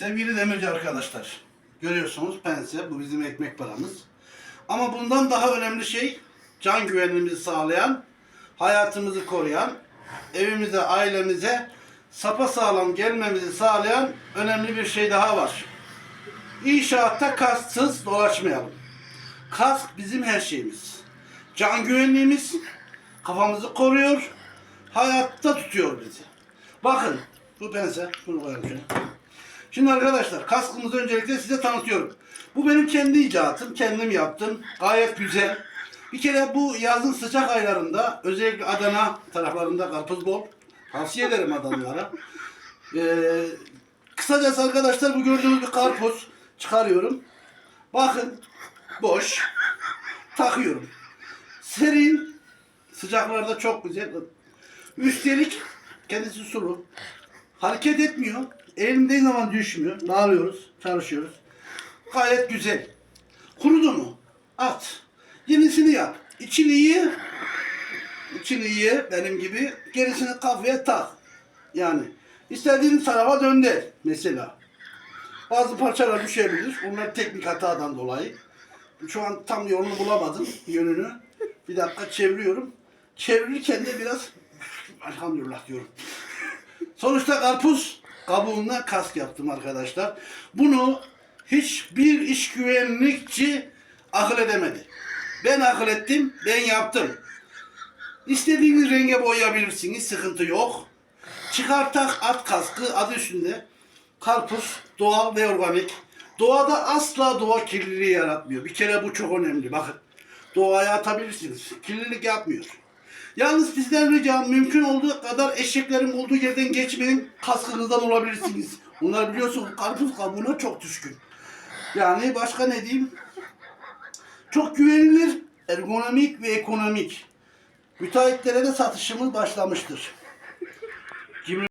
Sevgili demirci arkadaşlar, görüyorsunuz pense, bu bizim ekmek paramız. Ama bundan daha önemli şey, can güvenliğimizi sağlayan, hayatımızı koruyan, evimize, ailemize sapa sağlam gelmemizi sağlayan önemli bir şey daha var. İnşaatta kasksız dolaşmayalım. Kask bizim her şeyimiz. Can güvenliğimiz kafamızı koruyor, hayatta tutuyor bizi. Bakın, bu pense, bunu koyalım şöyle. Şimdi arkadaşlar kaskımızı öncelikle size tanıtıyorum. Bu benim kendi icatım, kendim yaptım. Gayet güzel. Bir kere bu yazın sıcak aylarında özellikle Adana taraflarında karpuz bol. Tavsiye ederim Adanalara. Ee, kısacası arkadaşlar bu gördüğünüz bir karpuz çıkarıyorum. Bakın boş. Takıyorum. Serin. Sıcaklarda çok güzel. Üstelik kendisi sulu. Hareket etmiyor. Elimdeği zaman düşmüyor. Dağılıyoruz, çalışıyoruz. Gayet güzel. Kurudu mu? At. Yenisini yap. İçini iyi. İçini iyi benim gibi. Gerisini kafaya tak. Yani istediğin tarafa dönder mesela. Bazı parçalar düşebilir. Bunlar teknik hatadan dolayı. Şu an tam yolunu bulamadım yönünü. Bir dakika çeviriyorum. Çevirirken de biraz elhamdülillah diyorum. Sonuçta karpuz kabuğundan kask yaptım arkadaşlar. Bunu hiçbir iş güvenlikçi akıl edemedi. Ben akıl ettim, ben yaptım. İstediğiniz renge boyayabilirsiniz, sıkıntı yok. Çıkartak at kaskı adı üstünde. Karpuz doğal ve organik. Doğada asla doğa kirliliği yaratmıyor. Bir kere bu çok önemli. Bakın doğaya atabilirsiniz. Kirlilik yapmıyor. Yalnız sizden ricam mümkün olduğu kadar eşeklerin olduğu yerden geçmeyin. Kaskınızdan olabilirsiniz. Bunlar biliyorsunuz karpuz kabuğuna çok düşkün. Yani başka ne diyeyim? Çok güvenilir, ergonomik ve ekonomik. Müteahhitlere de satışımız başlamıştır.